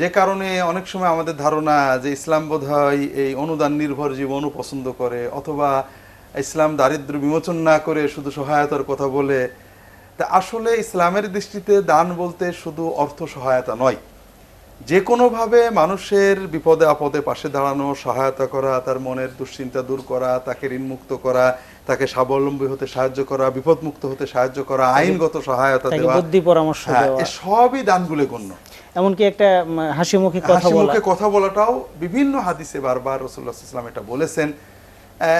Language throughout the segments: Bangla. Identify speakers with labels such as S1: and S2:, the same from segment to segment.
S1: যে কারণে অনেক সময় আমাদের ধারণা যে ইসলাম বোধহয় এই অনুদান নির্ভর জীবনও পছন্দ করে, অথবা ইসলাম দারিদ্র বিমোচন না করে শুধু সহায়তার কথা বলে। তা আসলে ইসলামের দৃষ্টিতে দান বলতে শুধু অর্থ সহায়তা নয়। যে কোনোভাবে মানুষের বিপদে আপদে পাশে দাঁড়ানো সহায়তা করা তার মনের দুশ্চিন্তা দূর করা তাকে ঋণমুক্ত করা তাকে স্বাবলম্বী হতে সাহায্য করা বিপদমুক্ত হতে সাহায্য করা আইনগত সহায়তা দেওয়া
S2: বুদ্ধি পরামর্শ
S1: হ্যাঁ,
S2: দেওয়া।
S1: সবই দানগুলো গণ্য।
S2: এমনকি একটা হাসি মুখে কথা বলা।
S1: মুখে কথা বলাটাও বিভিন্ন হাদিসে বারবার রসুল্লাহ ইসলাম এটা বলেছেন।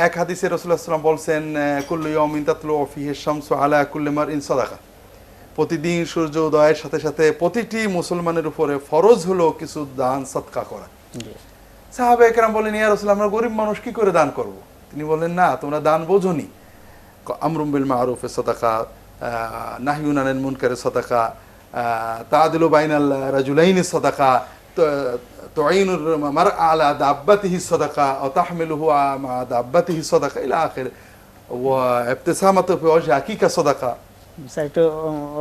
S1: এক হাদিসে রসুল্লাহ ইসলাম বলছেন কুল্লু ইয়াউমিন তাতলু ফিহি শামসু আলা কুল্লি মারইন সাদাকা। প্রতিদিন সূর্য উদয়ের সাথে সাথে প্রতিটি মুসলমানের উপরে ফরজ হলো কিছু দান সৎকা করা। সাহাবে একরাম বলেন ইয়া রসুল আমরা গরিব মানুষ কি করে দান করব? তিনি বললেন না তোমরা দান বোঝনি। আমরুম বিল মারুফে সদাকা নাহিউন আনিল মুনকারে সদাকা তাদিলু বাইনাল রাজুলাইনি সদাকা তুইনুর মার আলা দাব্বাতিহি সদাকা ও তাহমিলুহু মা দাব্বাতিহি সদাকা ইলা আখির। ওয়া ইবতিসামাতু ফি ওয়াজহি হাকিকা সদাকা।
S2: স্যার একটু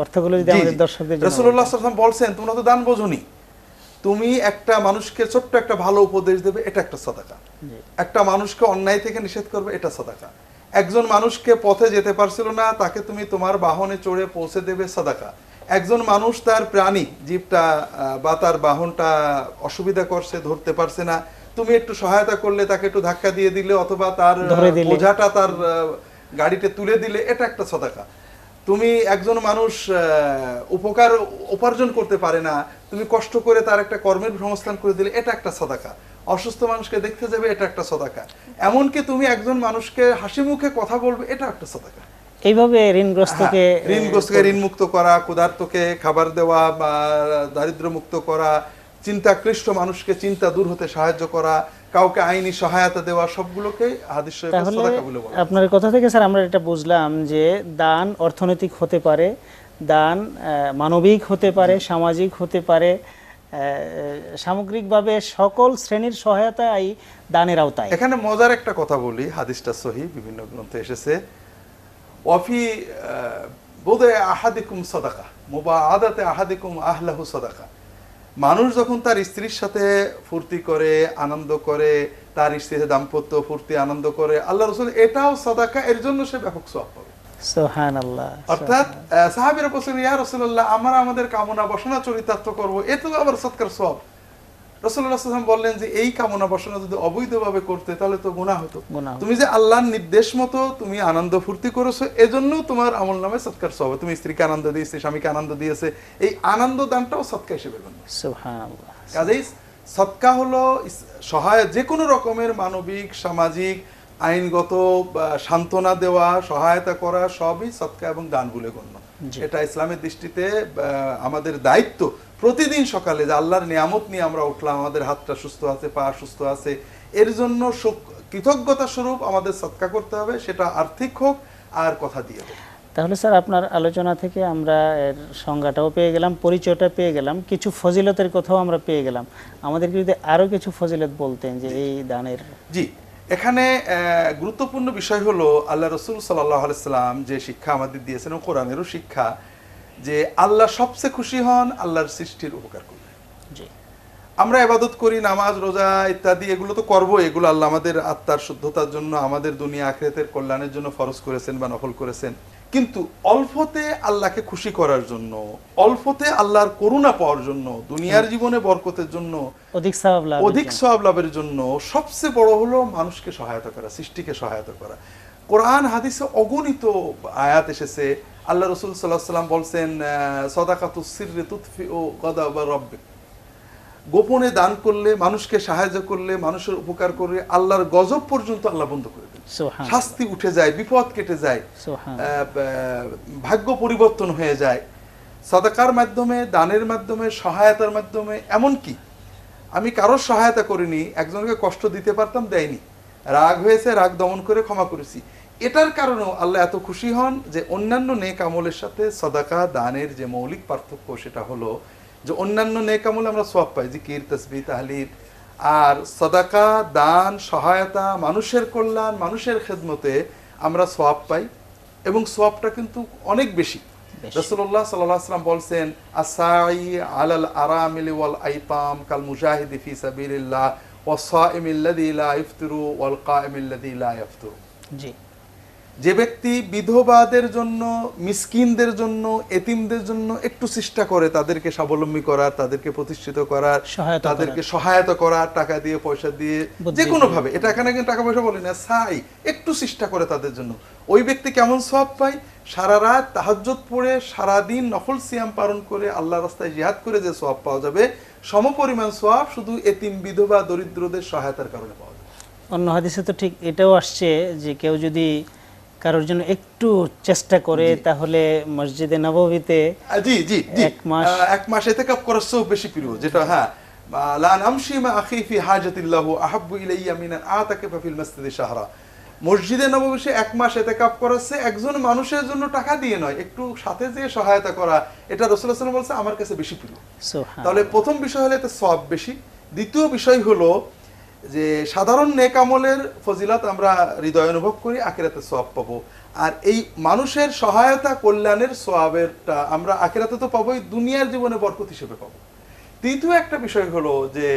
S2: অর্থগুলো যদি আমাদের দর্শকদের জন্য
S1: রসুল্লাহ সাল্লাম বলছেন তোমরা তো দান বোঝনি। তুমি একটা মানুষকে ছোট্ট একটা ভালো উপদেশ দেবে এটা একটা সদাকা। একটা মানুষকে অন্যায় থেকে নিষেধ করবে এটা সদাকা। একজন মানুষকে পথে যেতে পারছিল না তাকে তুমি তোমার বাহনে চড়ে পৌঁছে দেবে সদাকা। একজন মানুষ তার প্রাণী জীবটা বা তার বাহনটা অসুবিধা করছে ধরতে পারছে না তুমি একটু সহায়তা করলে তাকে একটু ধাক্কা দিয়ে দিলে অথবা তার। বোঝাটা তার গাড়িতে তুলে দিলে এটা একটা সদাকা। তুমি একজন মানুষ উপকার উপার্জন করতে পারে না তুমি কষ্ট করে তার একটা কর্মের সংস্থান করে দিলে এটা একটা সদাকা। অসুস্থ মানুষকে দেখতে যাবে এটা একটা সদাকা। এমনকি তুমি একজন মানুষকে হাসি মুখে কথা বলবে এটা একটা সদাকা।
S2: এইভাবে ঋণগ্রস্তকে
S1: হ্যাঁ, ঋণগ্রস্তকে ঋণ মুক্ত করা ক্ষুধার্তকে খাবার দেওয়া বা দারিদ্র মুক্ত করা চিন্তাক্লিষ্ট মানুষকে চিন্তা দূর হতে সাহায্য করা কাউকে আইনি সহায়তা দেওয়া সবগুলোকে হাদিস শরীফে বলে
S2: আপনার কথা থেকে স্যার আমরা এটা বুঝলাম যে দান অর্থনৈতিক হতে পারে দান মানবিক হতে পারে সামাজিক হতে পারে সামগ্রিকভাবে সকল শ্রেণির সহায়তাই দানের আওতায়।
S1: এখানে মজার একটা কথা বলি হাদিসটা সহি বিভিন্ন গ্রন্থে এসেছে। ওয়াফি বোধে আহাদিকুম সদাকা মোবা আদাতে আহাদিকুম আহলাহু সদাকা। মানুষ যখন তার স্ত্রীর সাথে ফুর্তি করে আনন্দ করে তার স্ত্রীর দাম্পত্য ফুর্তি আনন্দ করে আল্লাহ রসুল এটাও সদাকা এর জন্য সে ব্যাপক সব পাবে। অর্থাৎ সাহাবির বলছেন ইয়া রসুল্লাহ আমরা আমাদের কামনা বসনা চরিতার্থ করব। এ তো আবার সৎকার সব রসুল্লাহ বললেন যে এই কামনা বাসনা যদি অবৈধভাবে করতে তাহলে তো গুনাহ হতো। তুমি যে আল্লাহর নির্দেশ মতো তুমি আনন্দ ফুর্তি করেছ এজন্য তোমার আমল নামে সৎকার সব তুমি স্ত্রীকে আনন্দ দিয়েছে স্বামীকে আনন্দ দিয়েছে এই আনন্দ দানটাও সৎকা হিসেবে কাজেই সৎকা হলো সহায় যে কোনো রকমের মানবিক সামাজিক আইনগত সান্ত্বনা দেওয়া সহায়তা করা সবই সৎকা এবং দান বলে গণ্য। এটা ইসলামের দৃষ্টিতে আমাদের দায়িত্ব প্রতিদিন সকালে যে আল্লাহর নিয়ামত নিয়ে আমরা উঠলাম আমাদের হাতটা সুস্থ আছে পা সুস্থ আছে এর জন্য কৃতজ্ঞতা স্বরূপ আমাদের সৎকা করতে হবে সেটা আর্থিক হোক আর কথা দিয়ে হোক।
S2: তাহলে স্যার আপনার আলোচনা থেকে আমরা এর সংজ্ঞাটাও পেয়ে গেলাম পরিচয়টা পেয়ে গেলাম কিছু ফজিলতের কথাও আমরা পেয়ে গেলাম। আমাদেরকে যদি আরও কিছু ফজিলত বলতেন যে এই দানের।
S1: জি এখানে গুরুত্বপূর্ণ বিষয় হলো আল্লাহ রসুল সাল্লাহ আলাইসাল্লাম যে শিক্ষা আমাদের দিয়েছেন ও কোরআনেরও শিক্ষা যে আল্লাহ সবচেয়ে খুশি হন আল্লাহর সৃষ্টির উপকার করলে আমরা এবাদত করি নামাজ রোজা ইত্যাদি এগুলো তো করব। এগুলো আল্লাহ আমাদের আত্মার শুদ্ধতার জন্য আমাদের দুনিয়া আখেরাতের কল্যাণের জন্য ফরজ করেছেন বা নফল করেছেন। কিন্তু অল্পতে আল্লাহকে খুশি করার জন্য অল্পতে আল্লাহর করুণা পাওয়ার জন্য দুনিয়ার জীবনে বরকতের জন্য
S2: অধিক
S1: অধিক সওয়াব লাভের জন্য সবচেয়ে বড় হলো মানুষকে সহায়তা করা সৃষ্টিকে সহায়তা করা। কোরআন হাদিসে অগণিত আয়াত এসেছে আল্লাহ রসুল সাল্লাহ সাল্লাম বলছেন সদাকাতু সিররে তুৎফি ও গদা বা রব্বে গোপনে দান করলে মানুষকে সাহায্য করলে মানুষের উপকার করলে আল্লাহর গজব পর্যন্ত আল্লাহ বন্ধ করে দেন। শাস্তি উঠে যায় বিপদ কেটে যায় ভাগ্য পরিবর্তন হয়ে যায়। সদাকার মাধ্যমে দানের মাধ্যমে সহায়তার মাধ্যমে এমন কি আমি কারোর সহায়তা করিনি একজনকে কষ্ট দিতে পারতাম দেয়নি। রাগ হয়েছে রাগ দমন করে ক্ষমা করেছি। এটার কারণেও আল্লাহ এত খুশি হন যে অন্যান্য নেক আমলের সাথে সদাকা দানের যে মৌলিক পার্থক্য সেটা হলো যে অন্যান্য নেক আমলে আমরা সব পাই জিকির তসবি তাহলিদ আর সদাকা দান সহায়তা মানুষের কল্যাণ মানুষের খেদমতে আমরা সোয়াব পাই এবং সোয়াবটা কিন্তু অনেক বেশি। আলাইহি ওয়াসাল্লাম বলছেন আসাই আলাল আরামিলি ওয়াল আইতাম কাল মুজাহিদি ফি সাবিলিল্লাহ ওয়াসাইমি আল্লাযী লা ইফতিরু ওয়াল কাইমি আল্লাযী লা ইফতিরু
S2: জি।
S1: যে ব্যক্তি বিধবাদের জন্য মিসকিনদের জন্য এতিমদের জন্য একটু চেষ্টা করে তাদেরকে স্বাবলম্বী করার তাদেরকে প্রতিষ্ঠিত করার তাদেরকে সহায়তা করার টাকা দিয়ে পয়সা দিয়ে যে কোনো ভাবে। এটা এখানে কিন্তু টাকা পয়সা বলি না সাই একটু চেষ্টা করে তাদের জন্য। ওই ব্যক্তি কেমন সব পায়? সারা রাত তাহাজ্জুদ পড়ে সারাদিন নফল সিয়াম পালন করে আল্লাহ রাস্তায় জিহাদ করে যে সওয়াব পাওয়া যাবে সমপরিমাণ সওয়াব শুধু এতিম বিধবা দরিদ্রদের সহায়তার কারণে পাওয়া যাবে।
S2: অন্য হাদিসে তো ঠিক এটাও আসছে যে কেউ যদি কারোর জন্য একটু চেষ্টা করে তাহলে মসজিদে নববীতে
S1: জি জি
S2: এক মাস।
S1: এক মাস এতে কাপ করার চেয়েও বেশি প্রিয় যেটা হ্যাঁ। আহ, লা নামশি মা আখি ফি হাজাতিল্লাহ আহাব্বু ইলাইয়া ফিল মাসজিদি শাহরা। মসজিদে এক মাস এতে কাপ করাচ্ছে একজন মানুষের জন্য টাকা দিয়ে নয় একটু সাথে যে সহায়তা করা এটা বলছে আমার কাছে বেশি প্রিয়।
S2: সুবহান
S1: তাহলে প্রথম বিষয় হলো এতে সব বেশি। দ্বিতীয় বিষয় হলো যে সাধারণ নেক আমলের ফজিলত আমরা হৃদয় অনুভব করি, আখেরাতে সওয়াব পাবো। আর এই মানুষের সহায়তা কল্যাণের সোয়াবেরটা আমরা আখিরাতে তো পাবোই, দুনিয়ার জীবনে বরকত হিসেবে পাবো। তৃতীয় একটা বিষয় হলো যে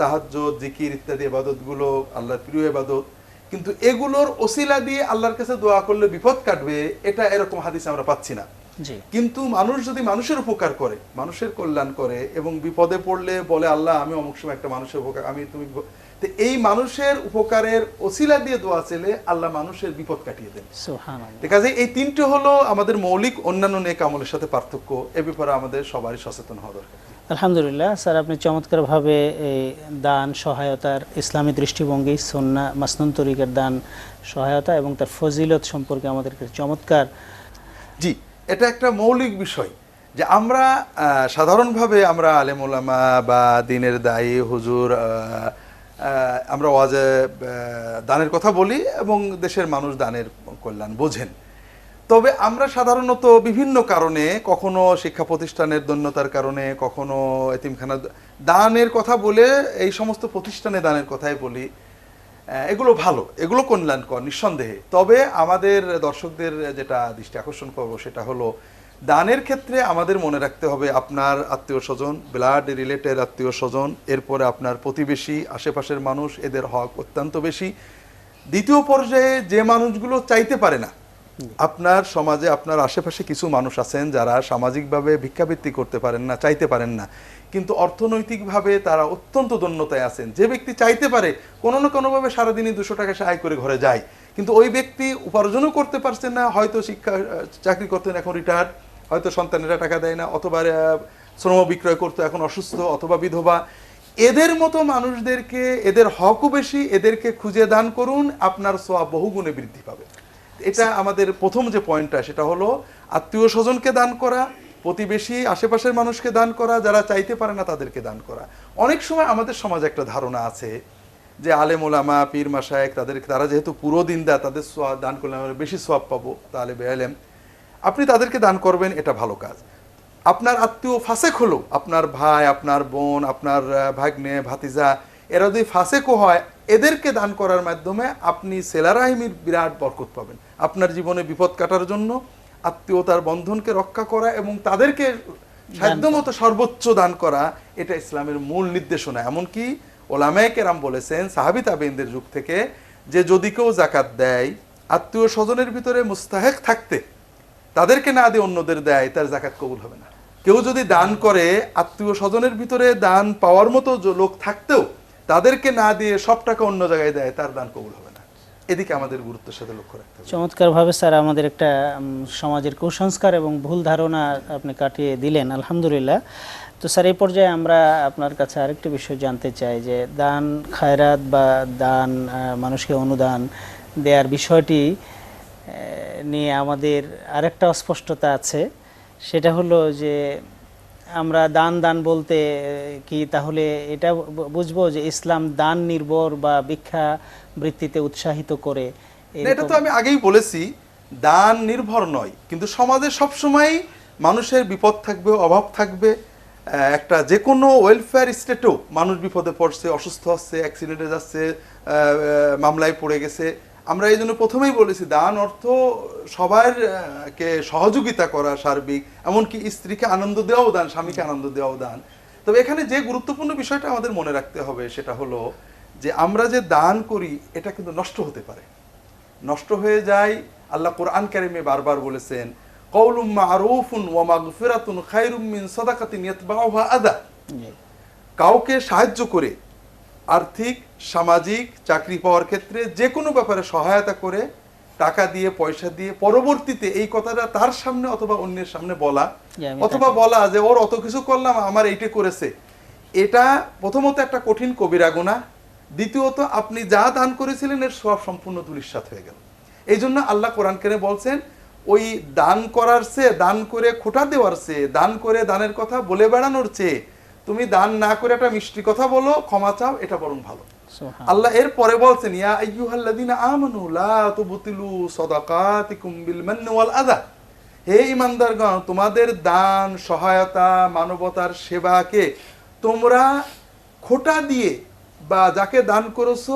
S1: তাহাজ্জুদ, জিকির ইত্যাদি এবাদতগুলো আল্লাহর প্রিয় এবাদত কিন্তু এগুলোর ওসিলা দিয়ে আল্লাহর কাছে দোয়া করলে বিপদ কাটবে, এটা এরকম হাদিস আমরা পাচ্ছি না। কিন্তু মানুষ যদি মানুষের উপকার করে মানুষের কল্যাণ করে এবং বিপদে পড়লে বলে আল্লাহ আমি অমুক সময় একটা মানুষের উপকার আমি তুমি তো এই মানুষের উপকারের ওসিলা দিয়ে দোয়া চেলে আল্লাহ মানুষের বিপদ কাটিয়ে দেন। আছে এই তিনটে হলো আমাদের মৌলিক অন্যান্য নেক আমলের সাথে পার্থক্য। এ ব্যাপারে আমাদের সবারই সচেতন হওয়া দরকার।
S2: আলহামদুলিল্লাহ স্যার আপনি চমৎকারভাবে এই দান সহায়তার ইসলামী দৃষ্টিভঙ্গি সন্না মাসনুন তরিকার দান সহায়তা এবং তার ফজিলত সম্পর্কে আমাদেরকে চমৎকার
S1: জি। এটা একটা মৌলিক বিষয় যে আমরা সাধারণভাবে আমরা আলেমুলামা বা দিনের দায়ী, হুজুর আমরা ওয়াজে দানের কথা বলি এবং দেশের মানুষ দানের কল্যাণ বোঝেন। তবে আমরা সাধারণত বিভিন্ন কারণে, কখনো শিক্ষা প্রতিষ্ঠানের দন্যতার কারণে, কখনো এতিমখানা দানের কথা বলে এই সমস্ত প্রতিষ্ঠানে দানের কথাই বলি। এগুলো ভালো, এগুলো কল্যাণকর, নিঃসন্দেহে। তবে আমাদের দর্শকদের যেটা দৃষ্টি আকর্ষণ করব সেটা হলো, দানের ক্ষেত্রে আমাদের মনে রাখতে হবে আপনার আত্মীয় স্বজন ব্লাড রিলেটেড আত্মীয় স্বজন, এরপরে আপনার প্রতিবেশী, আশেপাশের মানুষ, এদের হক অত্যন্ত বেশি। দ্বিতীয় পর্যায়ে যে মানুষগুলো চাইতে পারে না, আপনার সমাজে, আপনার আশেপাশে কিছু মানুষ আছেন যারা সামাজিকভাবে ভিক্ষাবৃত্তি করতে পারেন না, চাইতে পারেন না। কিন্তু অর্থনৈতিকভাবে তারা অত্যন্ত দন্যতায় আছেন। যে ব্যক্তি চাইতে পারে, কোনো না কোনোভাবে সারাদিনই দুশো টাকা সে আয় করে ঘরে যায়। কিন্তু ওই ব্যক্তি উপার্জনও করতে পারছেন না, হয়তো শিক্ষা চাকরি করতেন এখন রিটায়ার্ড হয়তো সন্তানেরা টাকা দেয় না, অথবা শ্রম বিক্রয় করতে এখন অসুস্থ অথবা বিধবা। এদের মতো মানুষদেরকে, এদের হকও বেশি, এদেরকে খুঁজে দান করুন, আপনার সোয়া বহুগুণে বৃদ্ধি পাবে। এটা আমাদের প্রথম যে পয়েন্টটা সেটা হলো আত্মীয় স্বজনকে দান করা প্রতিবেশী, আশেপাশের মানুষকে দান করা, যারা চাইতে পারে না তাদেরকে দান করা। অনেক সময় আমাদের সমাজে একটা ধারণা আছে যে আলেম ওলামা, পীর মাসায়েক তাদের তারা যেহেতু পুরো দিন দেয়, তাদের দান করলে আমরা বেশি সোয়াব পাবো, তাহলে বেআলেম। আপনি তাদেরকে দান করবেন, এটা ভালো কাজ। আপনার আত্মীয় ফাসেক হলো, আপনার ভাই, আপনার বোন, আপনার ভাগ্নে, ভাতিজা, এরা যদি ফাসেকও হয়, এদেরকে দান করার মাধ্যমে আপনি সেলারাহিমির বিরাট বরকত পাবেন। আপনার জীবনে বিপদ কাটার জন্য আত্মীয়তার বন্ধনকে রক্ষা করা এবং তাদেরকে সাধ্যমতো সর্বোচ্চ দান করা এটা ইসলামের মূল নির্দেশনা। এমনকি ওলামায়ে কেরাম বলেছেন সাহাবি তাবেইনদের যুগ থেকে যে যদি কেউ জাকাত দেয় আত্মীয় স্বজনের ভিতরে মুস্তাহেক থাকতে তাদেরকে না দিয়ে অন্যদের দেয় তার জাকাত কবুল হবে না। কেউ যদি দান করে আত্মীয় স্বজনের ভিতরে দান পাওয়ার মতো লোক থাকতেও তাদেরকে না দিয়ে সব টাকা অন্য জায়গায় দেয় তার দান কবুল হবে না। এদিকে আমাদের গুরুত্বের সাথে লক্ষ্য রাখতে হবে।
S2: চমৎকারভাবে স্যার আমাদের একটা সমাজের কুসংস্কার এবং ভুল ধারণা আপনি কাটিয়ে দিলেন, আলহামদুলিল্লাহ। তো স্যার, এই পর্যায়ে আমরা আপনার কাছে আরেকটি বিষয় জানতে চাই যে, দান খায়রাত বা দান মানুষকে অনুদান দেওয়ার বিষয়টি নিয়ে আমাদের আরেকটা অস্পষ্টতা আছে। সেটা হলো যে আমরা দান দান বলতে কি তাহলে এটা বুঝব যে ইসলাম দান নির্ভর বা ভিক্ষা বৃত্তিতে উৎসাহিত করে
S1: এটা তো আমি আগেই বলেছি দান নির্ভর নয়। কিন্তু সমাজে সবসময় মানুষের বিপদ থাকবে অভাব থাকবে। একটা যে কোনো ওয়েলফেয়ার স্টেটেও মানুষ বিপদে পড়ছে অসুস্থ হচ্ছে অ্যাক্সিডেন্টে যাচ্ছে মামলায় পড়ে গেছে। আমরা এই জন্য প্রথমেই বলেছি দান অর্থ সবার কে সহযোগিতা করা সার্বিক এমনকি স্ত্রীকে আনন্দ দেওয়াও দান স্বামীকে আনন্দ দেওয়াও দান। তবে এখানে যে গুরুত্বপূর্ণ বিষয়টা আমাদের মনে রাখতে হবে সেটা হলো যে আমরা যে দান করি এটা কিন্তু নষ্ট হতে পারে। নষ্ট হয়ে যায় আল্লাহ কোরআন কারিমে বারবার বলেছেন কৌলুম মারুফুন ওয়া মাগফিরাতুন খায়রুম মিন সাদাকাতিন ইয়াতবাউহা আদা। কাউকে সাহায্য করে আর্থিক সামাজিক চাকরি পাওয়ার ক্ষেত্রে যে কোনো ব্যাপারে সহায়তা করে টাকা দিয়ে পয়সা দিয়ে পরবর্তীতে এই কথাটা তার সামনে অথবা অন্যের সামনে বলা অথবা বলা যে ওর অত কিছু করলাম আমার এইটা করেছে। এটা প্রথমত একটা কঠিন কবিরা গুনাহ। দ্বিতীয়ত আপনি যা দান করেছিলেন এর সব সম্পূর্ণ ধুলিস্বাত হয়ে গেল। এই জন্য আল্লাহ কোরআন কেনে বলছেন ওই দান করার চেয়ে দান করে খোটা দেওয়ার চেয়ে দান করে দানের কথা বলে বেড়ানোর চেয়ে তুমি দান না করে একটা মিষ্টি কথা বলো ক্ষমা চাও এটা বরং ভালো। আল্লাহ এর পরে বলছেন ইয়া আইয়ুহাল্লাযীনা আমানু লা তুবতিলু সাদাকাতিকুম বিল মান্নি ওয়াল আযা হে ইমানদারগণ তোমাদের দান সহায়তা মানবতার সেবাকে তোমরা খোটা দিয়ে বা যাকে দান করেছ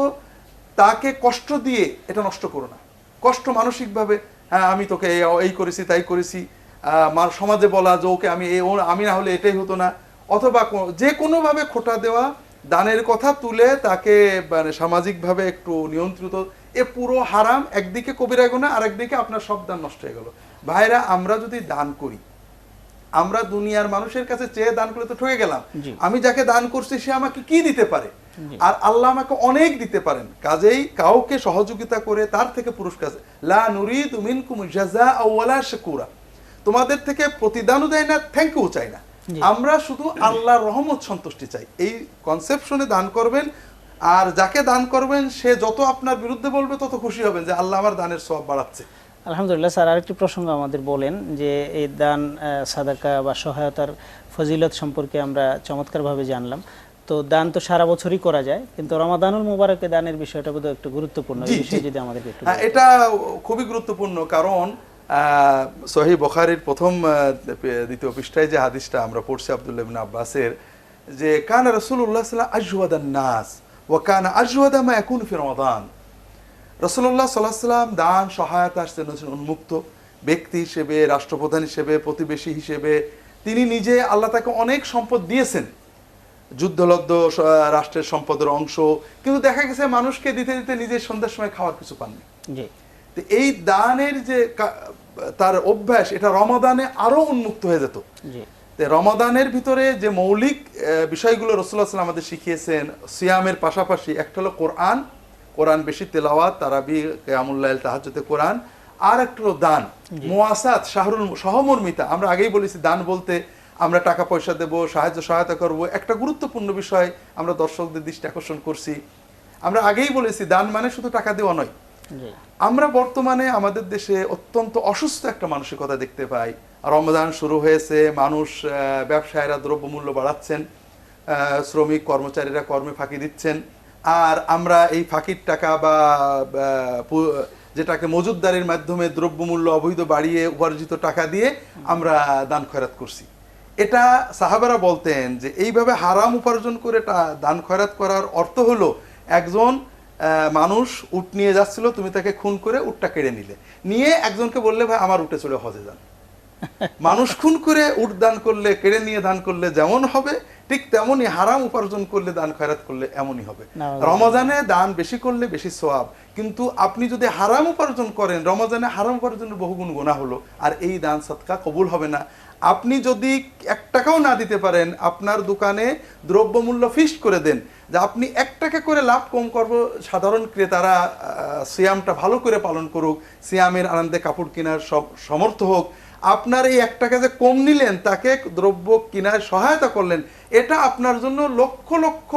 S1: তাকে কষ্ট দিয়ে এটা নষ্ট করো না। কষ্ট মানসিকভাবে হ্যাঁ আমি তোকে এই- করেছি তাই করেছি। আহ, সমাজে বলা যে ওকে আমি আমি না হলে এটাই হতো না। অথবা যে কোনোভাবে খোটা দেওয়া দানের কথা তুলে তাকে মানে সামাজিকভাবে একটু নিয়ন্ত্রিত এ পুরো হারাম একদিকে কবিরা গুণা আর একদিকে আপনার সব দান নষ্ট হয়ে গেল। ভাইরা আমরা যদি দান করি আমরা দুনিয়ার মানুষের কাছে চেয়ে দান করে তো ঠকে গেলাম। আমি যাকে দান করছি সে আমাকে কি দিতে পারে? আর আল্লাহ আমাকে অনেক দিতে পারেন। কাজেই কাউকে সহযোগিতা করে তার থেকে পুরস্কার লা নুরিদু মিনকুম জাযাআ ওয়ালা শাকুরা। তোমাদের থেকে প্রতিদানও দেয় না থ্যাংক ইউ চাই না। আমরা শুধু আল্লাহর রহমত সন্তুষ্টি চাই। এই কনসেপশনে দান করবেন আর যাকে দান করবেন সে যত আপনার বিরুদ্ধে বলবে তত খুশি হবেন যে আল্লাহ আমার দানের সব বাড়াচ্ছে।
S2: আলহামদুলিল্লাহ স্যার আরেকটি প্রসঙ্গ আমাদের বলেন যে এই দান সাদাকা বা সহায়তার ফজিলত সম্পর্কে আমরা চমৎকারভাবে জানলাম। তো দান তো সারা বছরই করা যায় কিন্তু রমাদানুল মুবারকে দানের বিষয়টা বোধহয় একটু গুরুত্বপূর্ণ। এই বিষয়ে যদি আমাদেরকে একটু
S1: হ্যাঁ এটা খুবই গুরুত্বপূর্ণ কারণ সহি বখারির প্রথম দ্বিতীয় পৃষ্ঠায় যে হাদিসটা আমরা পড়ছি আব্দুল্লাহ ইবনে আব্বাসের, যে কানা রাসূলুল্লাহ সাল্লাল্লাহু আজওয়াদান নাস ও কানা আজওয়াদা মা ইয়াকুনু ফি রমাদান। রাসূলুল্লাহ সাল্লাল্লাহু আলাইহি সাল্লাম দান, সহায়তা ছিলেন উন্মুক্ত ব্যক্তি হিসেবে, রাষ্ট্রপ্রধান হিসেবে, প্রতিবেশী হিসেবে, তিনি নিজে আল্লাহ তাকে অনেক সম্পদ দিয়েছেন। যুদ্ধলব্ধ রাষ্ট্রের সম্পদের অংশ, কিন্তু দেখা গেছে মানুষকে দিতে দিতে নিজের সন্ধ্যার সময় খাওয়ার কিছু পাননি। তো এই দানের যে তার অভ্যাস এটা রমাদানে আরও উন্মুক্ত হয়ে যেত। রমাদানের ভিতরে যে মৌলিক বিষয়গুলো রসুল্লাহ সাল্লাম আমাদের শিখিয়েছেন সিয়ামের পাশাপাশি একটা হলো কোরআন কোরআন বেশি তেলাওয়াত তারাবি কেয়ামুল্লাহ তাহাজতে কোরআন আর একটা হলো দান। মোয়াসাত শাহরুল সহমর্মিতা আমরা আগেই বলেছি দান বলতে আমরা টাকা পয়সা দেব সাহায্য সহায়তা করব একটা গুরুত্বপূর্ণ বিষয় আমরা দর্শকদের দৃষ্টি আকর্ষণ করছি। আমরা আগেই বলেছি দান মানে শুধু টাকা দেওয়া নয় আমরা বর্তমানে আমাদের দেশে অত্যন্ত অসুস্থ একটা মানসিকতা দেখতে পাই। রমজান শুরু হয়েছে, মানুষ ব্যবসায়ীরা দ্রব্যমূল্য বাড়াচ্ছেন শ্রমিক, কর্মচারীরা কর্মে ফাঁকি দিচ্ছেন। আর আমরা এই ফাঁকির টাকা বা যেটাকে মজুদদারির মাধ্যমে দ্রব্যমূল্য অবৈধ বাড়িয়ে উপার্জিত টাকা দিয়ে আমরা দান খয়রাত করছি। এটা সাহাবারা বলতেন যে, এইভাবে হারাম উপার্জন করে দান খয়রাত করার অর্থ হলো একজন মানুষ উট নিয়ে যাচ্ছিল তুমি তাকে খুন করে উটটা কেড়ে নিলে। নিয়ে একজনকে বললে ভাই আমার উঠে চলে হজে যান। মানুষ খুন করে উট দান করলে কেড়ে নিয়ে দান করলে যেমন হবে ঠিক তেমনই হারাম উপার্জন করলে দান খয়রাত করলে এমনই হবে। রমজানে দান বেশি করলে বেশি সোয়াব কিন্তু আপনি যদি হারাম উপার্জন করেন রমজানে হারাম উপার্জনের বহুগুণ গোনা হলো আর এই দান সৎকা কবুল হবে না। আপনি যদি এক টাকাও না দিতে পারেন আপনার দোকানে দ্রব্যমূল্য ফিক্সড করে দেন যে আপনি এক টাকা করে লাভ কম করব। সাধারণ ক্রেতারা সিয়ামটা ভালো করে পালন করুক সিয়ামের আনন্দে কাপড় কেনার সব সমর্থ হোক। আপনার এই এক টাকা যে কম নিলেন তাকে দ্রব্য কেনার সহায়তা করলেন এটা আপনার জন্য লক্ষ লক্ষ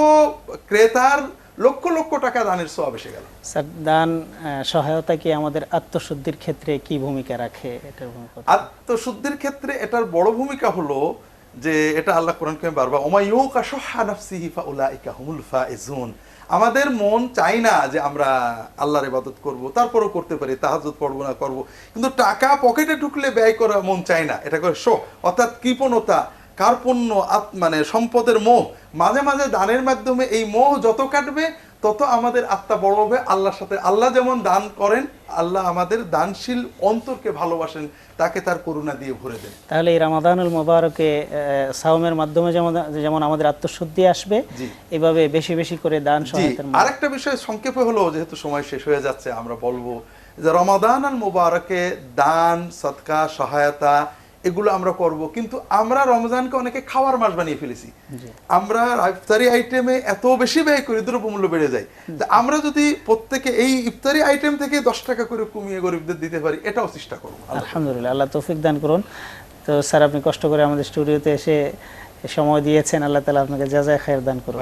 S1: ক্রেতার লক্ষ লক্ষ টাকা দানের সব এসে গেল।
S2: স্যার দান সহায়তা কি আমাদের আত্মশুদ্ধির ক্ষেত্রে কি ভূমিকা রাখে? এটার ভূমিকা
S1: আত্মশুদ্ধির ক্ষেত্রে এটার বড় ভূমিকা হলো যে এটা আল্লাহ কোরআনকে বারবার ওমাইউকা সহা নাফসিহি ফাউলাইকা হুমুল ফাইজুন। আমাদের মন চাই না যে আমরা আল্লাহর ইবাদত করব, তারপরও করতে পারি তাহাজুদ পড়ব না, করব। কিন্তু টাকা পকেটে ঢুকলে ব্যয় করা মন চায় না। এটা করে শো অর্থাৎ কৃপণতা কার্পণ্য মানে সম্পদের মোহ। মাঝে মাঝে দানের মাধ্যমে এই মোহ যত কাটবে তত আমাদের আত্মা বড় হবে আল্লাহর সাথে। আল্লাহ যেমন দান করেন আল্লাহ আমাদের দানশীল অন্তরকে ভালোবাসেন তাকে তার করুণা দিয়ে ভরে দেন।
S2: তাহলে এই রামাদানুল মোবারকে সাওমের মাধ্যমে যেমন যেমন আমাদের আত্মশুদ্ধি আসবে এভাবে বেশি বেশি করে দান সহায়তার
S1: আরেকটা বিষয় সংক্ষেপে হলো যেহেতু সময় শেষ হয়ে যাচ্ছে আমরা বলব যে রমাদান আল মুবারকে দান সৎকা সহায়তা এগুলো আমরা করব। কিন্তু আমরা রমজানকে অনেকে খাওয়ার মাস বানিয়ে ফেলেছি। আমরা ইফতারি আইটেমে এত বেশি ব্যয় করি দ্রব্যমূল্য বেড়ে যায়। তা আমরা যদি প্রত্যেকে এই ইফতারি আইটেম থেকে দশ টাকা করে কমিয়ে গরিবদের দিতে পারি এটাও চেষ্টা করব।
S2: আলহামদুলিল্লাহ আল্লাহ তৌফিক দান করুন। তো স্যার আপনি কষ্ট করে আমাদের স্টুডিওতে এসে সময় দিয়েছেন। আল্লাহ তালা আপনাকে যা যা খায়ের দান করুন।